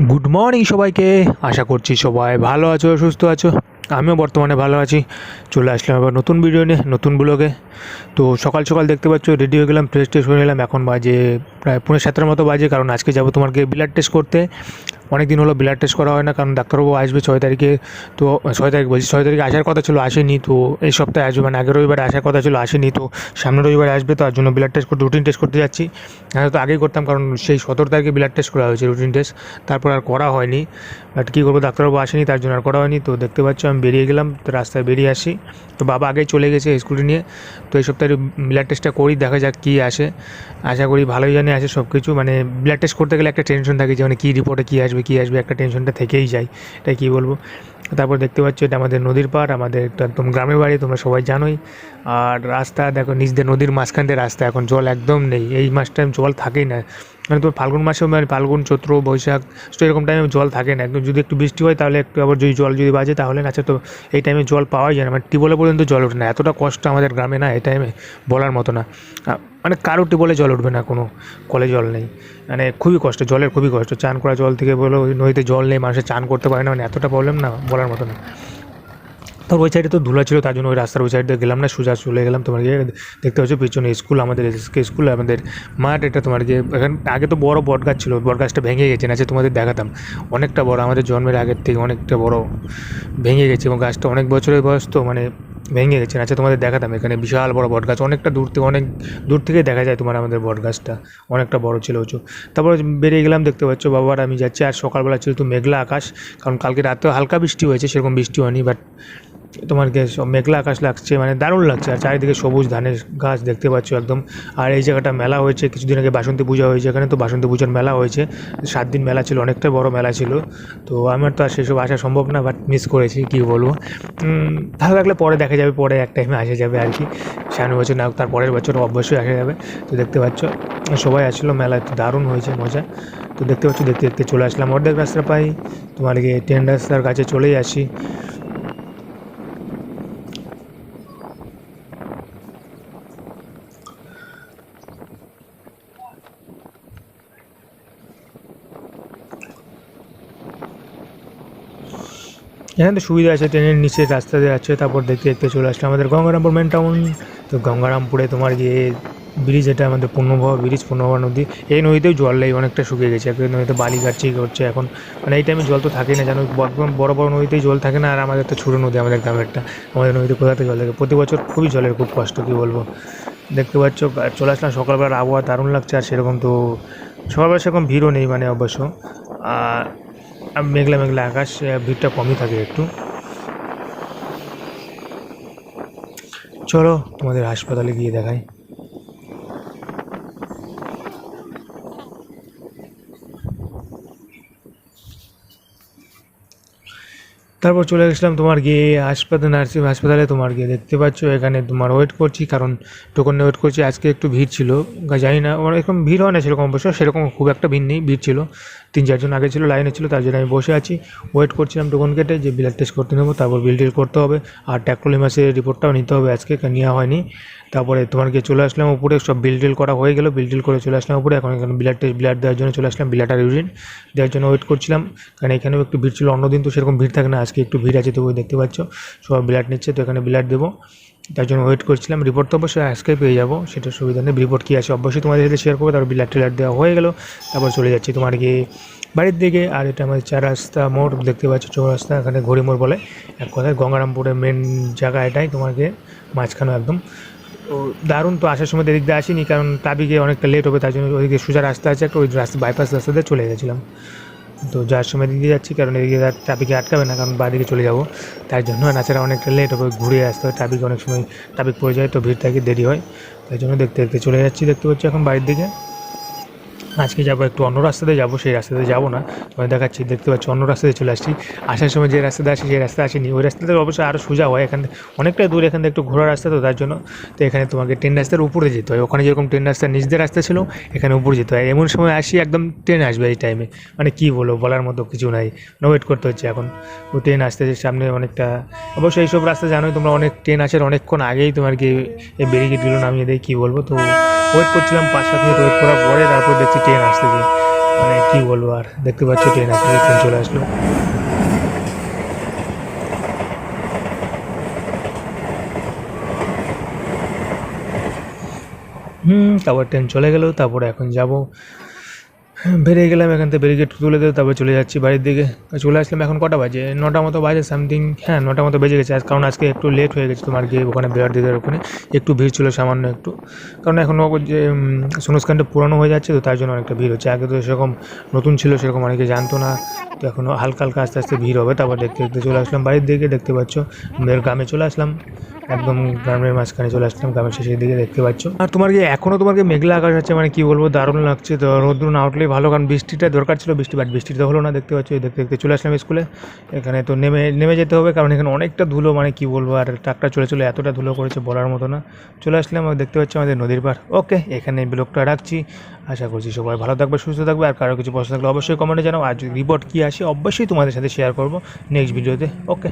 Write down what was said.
Good morning সবাইকে। আশা করছি সবাই ভালো আছো, সুস্থ আছো। আমিও বর্তমানে ভালো আছি। চলে আসলাম আবার নতুন ভিডিও নিয়ে, নতুন ব্লগে তো সকাল সকাল দেখতে পাচ্ছ রেডি হয়ে গেলাম ফ্রেশ টেস্ট হয়ে নিলাম। এখন বাজে প্রায় পনেরো সাতটার মতো বাজে, কারণ আজকে যাব তোমাকে ব্লাড টেস্ট করতে। অনেক দিন হলো ব্লাড টেস্ট করা হয় না, কারণ ডাক্তারবাবু আসবে ছয় তারিখে, তো ছয় তারিখ বলছি, ছয় তারিখে আসার কথা ছিল, আসেনি, তো এই সপ্তাহে আসবে মানে আগের রবিবারে আসার কথা ছিল, আসেনি, তো সামনের রবিবারে আসবে, তার জন্য ব্লাড টেস্ট করতে রুটিন টেস্ট করতে যাচ্ছি। হ্যাঁ তো আগেই করতাম, কারণ সেই সতেরো তারিখে ব্লাড টেস্ট করা হয়েছে রুটিন টেস্ট তারপর আর করা হয়নি। বাট কী করব, ডাক্তারবাবু আসেনি, তার জন্য আর করা হয়নি, তো দেখতে পাচ্ছ, আমি বেরিয়ে গেলাম, তো রাস্তায় বেরিয়ে আসি। তো বাবা আগেই চলে গেছে স্কুটি নিয়ে, তো এই সপ্তাহে ব্লাড টেস্টটা করি, দেখা যাক কী আসে। আশা করি ভালোই জানি, আসে সব কিছু মানে ব্লাড টেস্ট করতে গেলে একটা টেনশন থাকে যে মানে কী রিপোর্টে কী আসবে কী আসবে, একটা টেনশনটা থেকেই যায়। এটা কী বলব? তারপর দেখতে পাচ্ছ এটা আমাদের নদীর পাড়, আমাদের একদম গ্রামের বাড়ি, তোমরা সবাই জানোই। আর রাস্তা দেখো, নিচ দিয়ে নদীর মাঝখান দিয়ে রাস্তা, এখন জল একদম নেই। এই মাসটা জল থাকেই না। মানে তোমার ফাল্গুন মাসে মানে ফাল্গুন, চৈত্র, বৈশাখ, তো এরকম টাইমে জল থাকে না। একদম যদি একটু বৃষ্টি হয়, তাহলে একটু আবার যদি জল যদি বাজে, তাহলে না তো এই টাইমে জল পাওয়াই যায় না। মানে টিউবওয়েলে পর্যন্ত জল ওঠে না। এতটা কষ্ট আমাদের গ্রামে না, এই টাইমে বলার মতো না। মানে কারও টিউবওয়েলে জল উঠবে না কোনো, কলে জল নেই। মানে খুবই কষ্ট, জলের খুবই কষ্ট। চান করা জল থেকে বলো, ওই নদীতে জল নেই, মানুষের চান করতে পারে না মানে এতটা প্রবলেম না, বলার মতো না। তো ওই সাইডে তো ধুলা ছিল, তার জন্য ওই রাস্তার ওই সাইড গেলাম না, সোজা চলে গেলাম। তোমার গিয়ে দেখতে পাচ্ছ, পিছনে স্কুল আমাদের এসএসকে স্কুল আমাদের মাঠ, এটা তোমার গিয়ে এখানে আগে তো বড় বট গাছ ছিল, বট গাছটা ভেঙে গেছে, না তোমাদের দেখাতাম। অনেকটা বড়, আমাদের জন্মের আগের থেকে অনেকটা বড় ভেঙে গেছে, এবং গাছটা অনেক বছরের বয়স তো মানে ভেঙে গেছে। আচ্ছা তোমাদের দেখাতাম এখানে বিশাল বড় বট গাছ। অনেকটা দূর থেকে, অনেক দূর থেকে দেখা যায় তোমার আমাদের বট গাছটা। অনেকটা বড় ছিল উঁচু। তারপর বেরিয়ে গেলাম, দেখতে পাচ্ছ বাবার আমি যাচ্ছি। আর সকালবেলা ছিল তো মেঘলা আকাশ, কারণ কালকে রাতেও হালকা বৃষ্টি হয়েছে, সেরকম বৃষ্টি হয়নি বাট তোমার মেঘলা আকাশ লাগছে মানে দারুণ লাগছে। আর চারিদিকে সবুজ ধানের গাছ দেখতে পাচ্ছ একদম। আর এই জায়গাটা মেলা হয়েছে, কিছুদিন আগে বাসন্তী পূজা হয়েছে এখানে, তো বাসন্তী পুজোর মেলা হয়েছে। সাত দিন মেলা ছিল অনেকটা বড় মেলা ছিল। তো আমার তো আর সেসব আসা সম্ভব না বাট মিস করেছি, কী বলব। ভালো লাগলে পরে দেখা যাবে, পরে এক টাইমে আসা যাবে আর কি। সামনের বছর না তার পরের বছর অবশ্যই আসা যাবে। তো দেখতে পাচ্ছ, সবাই আসছিল, মেলায় তো দারুণ হয়েছে, মজা। তো দেখতে পাচ্ছ, দেখতে দেখতে চলে আসলাম। অর্ধেক রাস্তা পাই তোমার গিয়ে টেন রাস্তার কাছে চলেই আসি। এখানে তো সুবিধা আছে, ট্রেনের নিচে রাস্তা দিয়ে যাচ্ছে তারপর দেখতে দেখতে চলে আসলাম। আমাদের গঙ্গারামপুর মেন টাউন তো গঙ্গারামপুরে তোমার গিয়ে ব্রিজ এটা আমাদের পূর্ণভবা ব্রিজ পূর্ণভবা নদী। এই নদীতেও জল নেই, অনেকটা শুকিয়ে গেছে। একটা নদীতে বালি কাটছে করছে এখন? মানে এই টাইমে জল তো থাকেই না জানো একদম বড় বড় নদীতেই জল থাকে না, আর আমাদের তো ছোটো নদী, আমাদের গ্রামেরটা আমাদের নদীতে কোথাতে জল থাকে। প্রতি বছর খুবই জলের খুব কষ্ট, কী বলব? দেখতে পাচ্ছ, চলে আসলাম, সকালবেলার আবহাওয়া দারুণ লাগছে, আর সেরকম তো সকালবেলা সেরকম ভিড়ও নেই মানে অবশ্য। আর মেঘলা মেঘলা আকাশ ভিড়টা কমই থাকে একটু। চলো তোমাদের হাসপাতালে গিয়ে দেখাই। তারপর চলে গেছিলাম তোমার গিয়ে হাসপাতাল, নার্সিং হাসপাতালে তোমার গিয়ে দেখতে পাচ্ছ, এখানে তোমার ওয়েট করছি, কারণ টোকনে ওয়েট করছি, আজকে একটু ভিড় ছিল জানি না এরকম ভিড় হয় না সেরকম অবশ্য, সেরকম খুব একটা ভিড় নেই, ভিড় ছিল, তিন চারজন আগে ছিল লাইনে ছিল, তার জন্য আমি বসে আছি ওয়েট করছিলাম টোকন কেটে যে ব্লাড টেস্ট করতে নেব, তারপর বিল টিল করতে হবে, আর ট্যাক্রোলিমাসের রিপোর্টটাও নিতে হবে, আজকে নেওয়া হয়নি, তারপরে তোমার গিয়ে চলে আসলাম উপরে, সব বিল টিল করা হয়ে গেলো বিল টিল করে চলে আসলাম উপরে, এখন এখানে ব্লাড টেস্ট ব্লাড দেওয়ার জন্য চলে আসলাম ব্লাড আর ইউরিন দেওয়ার জন্য ওয়েট করছিলাম, কারণ এখানেও একটু ভিড় ছিল, অন্যদিন তো সেরকম ভিড় থাকে না, আজকে একটু ভিড় আছে তবু দেখতে পাচ্ছ। সবাই ব্লাড নিচ্ছে, তো এখানে ব্লাড দেবো। তার জন্য ওয়েট করছিলাম। রিপোর্ট তো অবশ্যই আজকে পেয়ে যাব। সেটা সুবিধা নেই। রিপোর্ট কী আছে অবশ্যই তোমাদের সাথে শেয়ার করব। তারপর ব্লাড টিলার দেওয়া হয়ে গেলো। তারপর চলে যাচ্ছি তোমার গিয়ে বাড়ির দিকে। আর এটা আমাদের চার রাস্তা মোড় দেখতে পাচ্ছ। চৌরাস্তা এখানে ঘড়ি মোড় বলে। এক কথায় গঙ্গারামপুরের মেন জায়গা এটাই তোমাকে মাঝখানে একদম। তো দারুণ তো আসার সময় এদিক দিয়ে আসিনি। কারণ ট্রাফিকে অনেকটা লেট হবে। তার জন্য ওইদিকে সোজা রাস্তা আছে। একটা ওই রাস্তা বাইপাস রাস্তা দিয়ে চলে গেছিলাম। তো যাওয়ার সময় দিকে যাচ্ছি, কারণ এদিকে ট্রাফিকে আটকাবে না, কারণ বাড়িতে চলে যাব। তাই জন্য তাছাড়া অনেকটা লেট হবে, ঘুরে আসতে হয় ট্রাফিক অনেক সময়, ট্রাফিক পড়ে যায়, তো ভিড় থাকে, দেরি হয়। তাই জন্য দেখতে দেখতে চলে যাচ্ছি, দেখতে পাচ্ছি এখন বাড়ির দিকে। আজকে যাব একটু অন্য রাস্তাতে যাব, সেই রাস্তাতে যাব না। তোমায় দেখাচ্ছি, দেখতে পাচ্ছি, অন্য রাস্তাতে চলে আসছি। আসার সময় যে রাস্তাতে আসি, সেই রাস্তা আসেনি। ওই রাস্তাতে অবশ্যই আরও সোজা হয়, এখান অনেকটা দূর, এখান থেকে একটু ঘোরার রাস্তা তো, তার জন্য তো এখানে তোমাকে ট্রেন রাস্তার উপরে যেতে হয়। ওখানে যেরকম ট্রেন রাস্তার নিচ দিয়ে রাস্তা ছিল, এখানে উপরে যেতে হয়। এমন সময় আসি, একদম ট্রেন আসবে এই টাইমে মানে কী বলব, বলার মতো কিছু নাই। ওয়েট করতে হচ্ছে এখন। ও ট্রেন আসতেছে সামনে অনেকটা অবশ্যই এইসব রাস্তা জানোই তোমরা, অনেক ট্রেন আসার অনেকক্ষণ আগেই তোমার কি এই ব্যারিকেডগুলো নামিয়ে দেয়, কী বলব? তো ওয়েট করছিলাম পাঁচ সাত মিনিট ওয়েট করার পরে তারপর দেখছি ট্রেন আসতেছে মানে কী বলব আর, দেখতে পাচ্ছ ট্রেন আসলে ট্রেন চলে আসলো। হুম, তারপর ট্রেন চলে গেল, তারপরে এখন যাব। বেরিয়ে গেলাম এখান থেকে ব্যারিকেড তুলে দিতে তারপরে চলে যাচ্ছি বাড়ির দিকে। চলে আসলাম এখন কটা বাজে? নটা মতো বাজে সামথিং হ্যাঁ নটা মতো বেজে গেছে। কারণ আজকে একটু লেট হয়ে গেছে তোমার গিয়ে ওখানে বেয়ার দিদের ওখানে। একটু ভিড় ছিল সামান্য একটু। কারণ এখনও যে অনুষ্ঠানটা পুরনো হয়ে যাচ্ছে তো তার জন্য অনেকটা ভিড় হচ্ছে। আগে তো সেরকম নতুন ছিল, সেরকম অনেকে জানতো না। তো এখনও হালকা হালকা আস্তে আস্তে ভিড় হবে। তারপর দেখতে দেখতে চলে আসলাম বাড়ির দিকে, দেখতে পাচ্ছ গ্রামে চলে আসলাম। একদম গ্রামের মাঝখানে চলে আসলাম, গ্রামের শেষের দিকে দেখতে পাচ্ছ। আর তোমার কি এখনও তোমাকে মেঘলা আকাশ আছে? মানে কি বলব, দারুণ লাগছে তো। রোদ্র না উঠলেই ভালো, কারণ বৃষ্টিটা দরকার ছিল, বৃষ্টি বাট বৃষ্টিটা হলো না, দেখতে পাচ্ছ। দেখতে দেখতে চলে আসলাম স্কুলে। এখানে তো নেমে নেমে যেতে হবে, কারণ এখানে অনেকটা ধুলো মানে কি বলব, আর ট্রাকটা চলে চলে এতটা ধুলো করেছে বলার মতো না। চলে আসলাম, আর দেখতে পাচ্ছি আমাদের নদীর পাড়। ওকে, এখানে ব্লগটা রাখছি। আশা করছি সবাই ভালো থাকবে, সুস্থ থাকবে, আর কারও কিছু প্রশ্ন থাকলে অবশ্যই কমেন্টে জানাও। আর রিপোর্ট কী আসে, অবশ্যই তোমাদের সাথে শেয়ার করব নেক্সট ভিডিওতে ওকে।